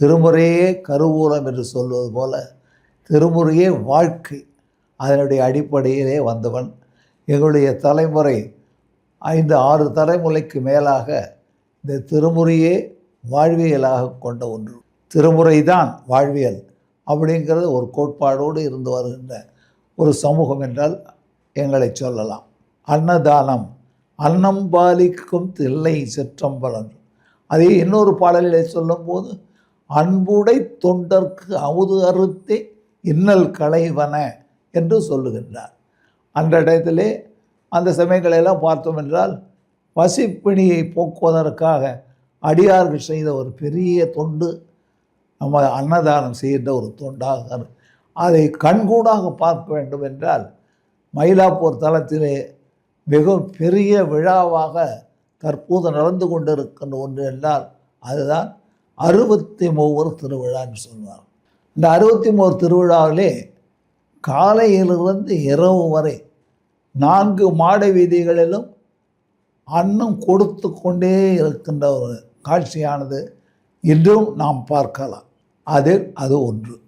திருமுறையே கருவூலம் என்று சொல்வது போல திருமுறையே வாழ்க்கை. அதனுடைய அடிப்படையிலே வந்தவன். எங்களுடைய தலைமுறை ஐந்து ஆறு தலைமுறைக்கு மேலாக இந்த திருமுறையே வாழ்வியலாக கொண்ட ஒன்று. திருமுறை தான் வாழ்வியல் அப்படிங்கிறது ஒரு கோட்பாடோடு இருந்து வருகின்ற ஒரு சமூகம் என்றால் எங்களை சொல்லலாம். அன்னதானம் அன்னம் பாலிக்கும் தில்லை சிற்றம்பலம். அதே இன்னொரு பாடலிலே சொல்லும்போது அன்புடை தொண்டர்க்கு அமுது அறுத்தே இன்னல் களைவன என்று சொல்லுகின்றார். அந்த இடத்திலே அந்த சமயங்களெல்லாம் பார்த்தோம் என்றால் பசிப்பிணியை போக்குவதற்காக அடியார்கள் செய்த ஒரு பெரிய தொண்டு நம்ம அன்னதானம் செய்கின்ற ஒரு தொண்டாக அதை கண்கூடாக பார்க்க வேண்டும் என்றால் மயிலாப்பூர் தளத்திலே மிக பெரிய விழாவாக தற்போது நடந்து கொண்டிருக்கின்ற ஒன்று என்றால் அதுதான் அறுபத்தி மூவர் திருவிழான்னு சொல்லுவார் இந்த அறுபத்தி மூவர் திருவிழாவிலே காலையிலிருந்து இரவு வரை நான்கு மாட வீதிகளிலும் அன்னம் கொடுத்து கொண்டே இருக்கின்ற ஒரு காட்சியானது இன்றும் நாம் பார்க்கலாம். அதில் அது ஒன்று.